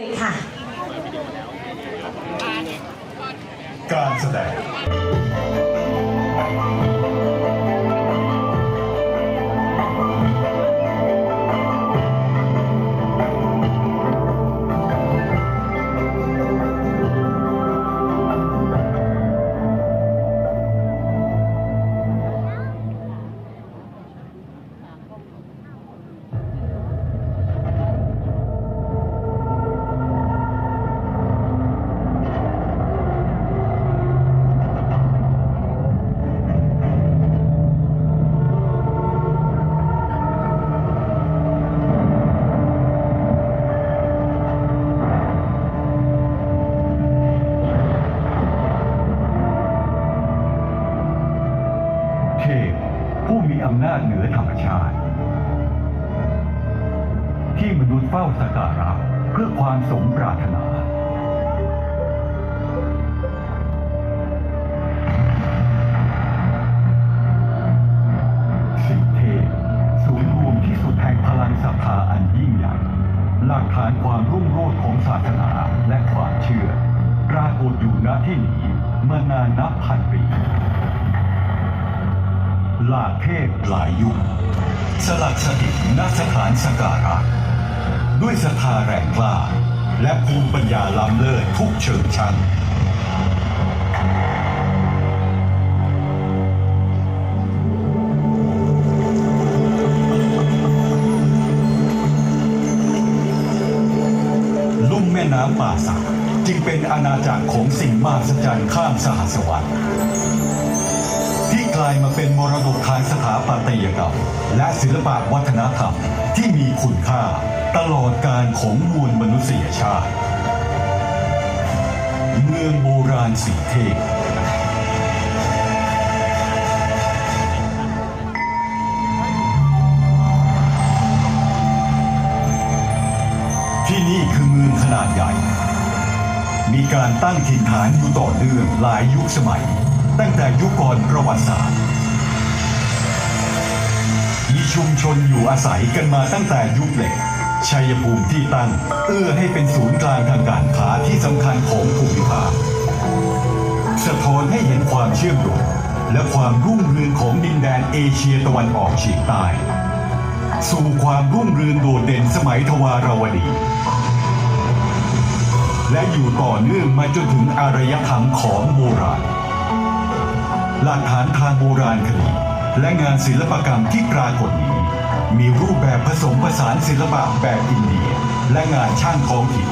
เลยค่ะ การแสดง เหนือธรรมชาติ ที่มนุษย์เฝ้าสักการะเพื่อความสมปรารถนาสิงเทพศูนย์รวมที่สุดแห่งพลังศรัทธาอันยิ่งใหญ่หลักฐานความรุ่งโรจน์ของศาสนาและความเชื่อ ปรากฏอยู่ณที่นี้มานานนับพันปี ลาเทพหลายยุค สลักสถิตณสถานสการะด้วยศรัทธาแรงกล้า และภูมิปัญญาล้ำเลิศทุกเชิงชั้นลุ่มแม่น้ำป่าสักจึงเป็นอาณาจักรของสิ่งมหัศจรรย์ข้ามสหัสวรรษที่ก ลายมาเป็นมรดกทางสถาปัตยกรรม และศิลปะวัฒนธรรมที่มีคุณค่าตลอดการของมวลมนุษยชาติ เมืองโบราณสีเทพที่นี่คือเมืองขนาดใหญ่ มีการตั้งถิ่นฐานอยู่ต่อเนื่องหลายยุคสมัย ตั้งแต่ยุคก่อนประวัติศาสตร์ มีชุมชนอยู่อาศัยกันมาตั้งแต่ยุคเหล็ก ชัยภูมิที่ตั้ง เอื้อให้เป็นศูนย์กลางทางการค้าที่สำคัญของภูมิภาค สะท้อนให้เห็นความเชื่อมโยงและความรุ่งเรืองของดินแดนเอเชียตะวันออกเฉียงใต้ สู่ความรุ่งเรืองโดดเด่นสมัยทวารวดี และอยู่ต่อเนื่องมาจนถึงอารยธรรมของโบราณ หลักฐานทางโบราณคดี และงานศิลปกรรมที่ปรากฏนี้ มีรูปแบบผสมผสานศิลปะแบบอินเดีย และงานช่างท้องถิ่น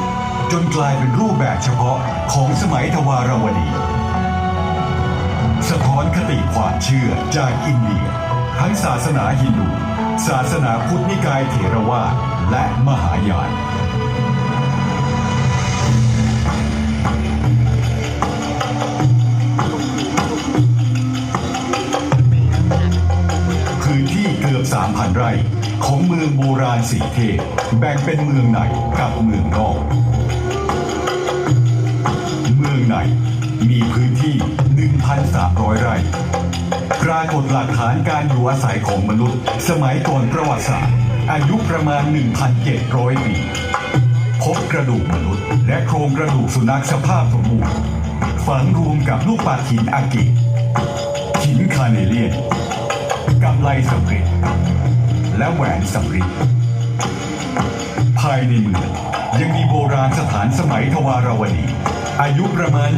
จนกลายเป็นรูปแบบเฉพาะของสมัยทวารวดี สะท้อนคติความเชื่อจากอินเดีย ทั้งศาสนาฮินดู ศาสนาพุทธนิกายเถรวาทและมหายานพื้น ของเมืองโบราณสีเทพแบ่งเป็นเมืองในกับเมืองนอก เมืองในมีพื้นที่ 1,300 ไร่ปรากฏหลักฐานการอยู่อาศัยของมนุษย์ สมัยก่อนประวัติศาสตร์ อายุประมาณ 1,700 ปีพบกระดูกมนุษย์ และโครงกระดูกสุนัขสภาพสมบูรณ์ฝังรวมกับลูกปัดหินอากิหินคาเนเลียนกำไลสำริด และแหวนสำริดภายในเมืองยังมีโบราณสถานสมัยทวารวดี อายุประมาณ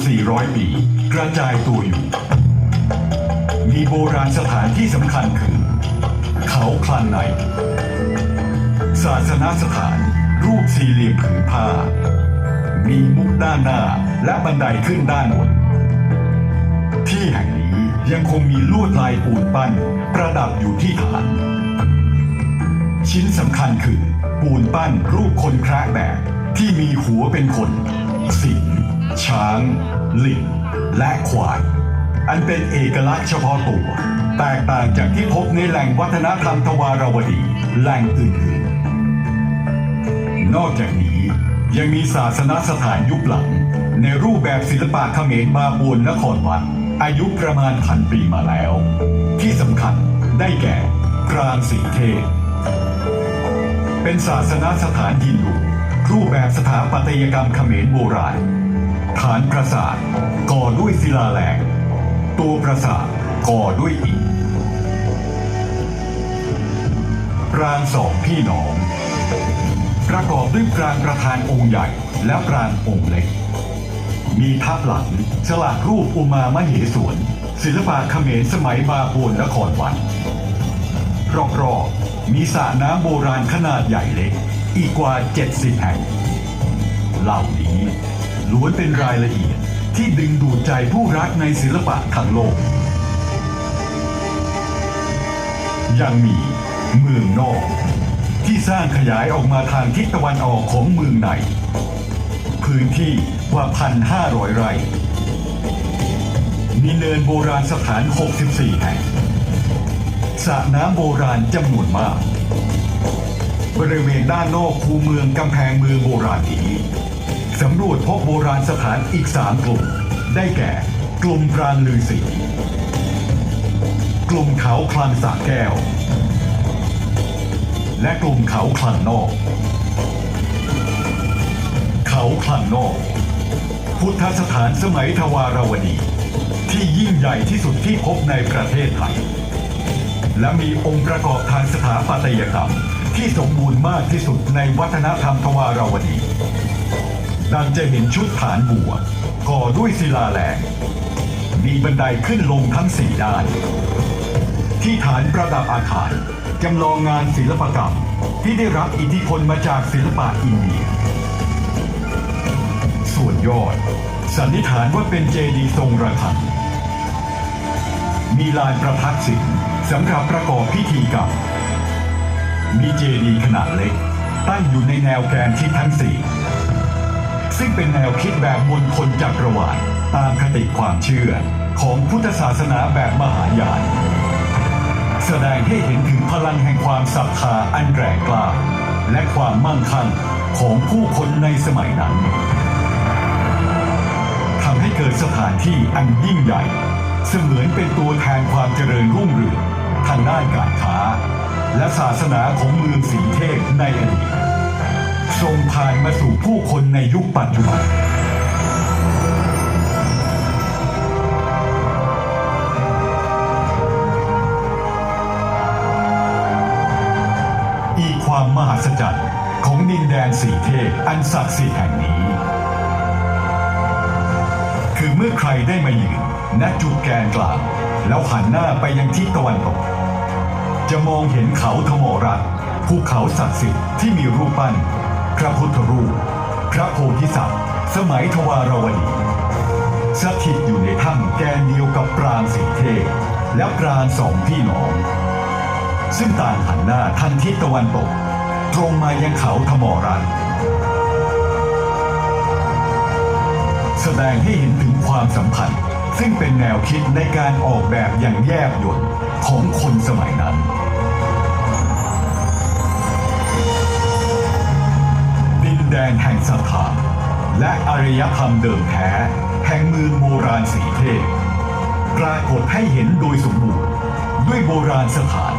1,400 ปี กระจายตัวอยู่ มีโบราณสถานที่สำคัญคือ เขาคลันใน ศาสนสถานรูปสี่เหลี่ยมผืนผ้า มีมุกด้านหน้าและบันไดขึ้นด้านบน ที่แห่งนี้ยังคงมีลวดลายปูนปั้น ประดับอยู่ที่ฐาน ชิ้นสำคัญคือ ปูนปั้นรูปคนคระแบบ ที่มีหัวเป็นคน สิงช้าง ลิงและควาย อันเป็นเอกลักษณ์เฉพาะตัว แตกต่างจากที่พบในแหล่งวัฒนธรรมทวารวดีแหล่งอื่นๆ นอกจากนี้ยังมีศาสนสถานยุคหลัง ในรูปแบบศิลปะเขมรบาบวนนครวัดอายุประมาณพันปีมาแล้ว ที่สำคัญได้แก่กรานสีเทพ เป็นศาสนสถานฮินดู รูปแบบสถาปัตยกรรมเขมรโบราณ ฐานปราสาทก่อด้วยศิลาแรงตัวปราสาทก่อด้วยอิฐปรางสองพี่น้อง ประกอบด้วยปรางประธานองค์ใหญ่และปรางองค์เล็ก มีทับหลังฉลากรูปอุมามเหสวนศิลปะเขมรสมัยบาปูนนครวัดรอบๆ มีสระน้ำโบราณขนาดใหญ่เล็ก อีกกว่า 70 แห่ง เหล่านี้ล้วนเป็นรายละเอียดที่ดึงดูดใจผู้รักในศิลปะทั้งโลก ยังมีเมืองนอก ที่สร้างขยายออกมาทางทิศตะวันออกของเมืองใน พื้นที่กว่า 1,500 ไร่ มีเนินโบราณสถาน 64 แห่ง สระน้ำโบราณจำนวนมาก บริเวณด้านนอกคูเมืองกำแพงเมืองโบราณนี้สำรวจพบโบราณสถานอีก3กลุ่ม ได้แก่ กลุ่มปรางลือสีกลุ่มเขาคลังสาแก้ว และกลุ่มเขาคลังนอก เขาคลังนอก พุทธสถานสมัยทวารวดี ที่ยิ่งใหญ่ที่สุดที่พบในประเทศไทย และมีองค์ประกอบทางสถาปัตยกรรม ที่สมบูรณ์มากที่สุดในวัฒนธรรมทวารวดีดังจะเห็นชุดฐานบัวก่อด้วยศิลาแรงมีบันไดขึ้นลงทั้งสี่ด้าน ที่ฐานประดับอาคารจำลองงานศิลปกรรมที่ได้รับอิทธิพลมาจากศิลปะอินเดีย ส่วนยอด สันนิษฐานว่าเป็นเจดีย์ทรงระฆัง มีลานประทัดสิง สำหรับประกอบพิธีกรรมมีเจดีย์ขนาดเล็ก ตั้งอยู่ในแนวแกนทิศทั้งสี่ซึ่งเป็นแนวคิดแบบมณฑลจักรวาลตามคติความเชื่อของพุทธศาสนาแบบมหายานแสดงให้เห็นถึงพลังแห่งความศรัทธาอันแรงกล้า และความมั่งคั่งของผู้คนในสมัยนั้นทำให้เกิดสถานที่อันยิ่งใหญ่ เสมือนเป็นตัวแทนความเจริญรุ่งเรือง ทางด้านการค้า และศาสนาของเมืองสีเทพในอดีตส่งผ่านมาสู่ผู้คนในยุคปัจจุบันอีกความมหัศจรรย์ของดินแดนสีเทพอันศักดิ์สิทธิ์แห่งนี้ คือเมื่อใครได้มายืน ณจุดแกนกลางแล้วหันหน้าไปยังทิศตะวันตก จะมองเห็นเขาธโมรัตน์ภูเขาศักดิ์สิทธิ์ที่มีรูปปั้น พระพุทธรูป พระโพธิสัตว์ สมัยทวารวดีสถิตอยู่ในถ้ำแกนเดียวกับปรางสีเทพและปรางสองพี่น้อง ซึ่งต่างหันหน้าทางทิศตะวันตก ตรงมายังเขาธมรัตน์แสดงให้เห็นถึงความสัมพันธ์ ซึ่งเป็นแนวคิดในการออกแบบอย่างแยบยลของคนสมัยนั้น ดินแดนแห่งศรัทธาและอารยธรรมเดิมแท้ แห่งมือโบราณสีเทพปรากฏให้เห็นโดยสมบูรณ์ด้วยโบราณสถาน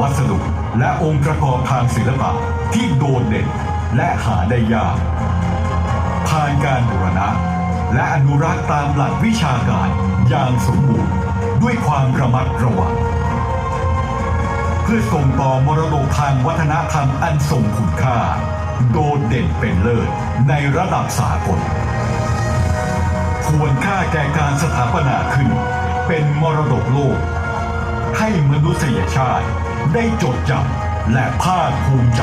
วัสดุและองค์ประกอบทางศิลปะที่โดดเด่นและหาได้ยากผ่านการบูรณะ และอนุรักษ์ตามหลักวิชาการอย่างสมบูรณ์ด้วยความระมัดระวัง เพื่อส่งต่อมรดกทางวัฒนธรรมอันทรงคุณค่า โดดเด่นเป็นเลิศในระดับสากล ควรค่าแก่การสถาปนาขึ้น เป็นมรดกโลก ให้มนุษยชาติได้จดจำและภาคภูมิใจ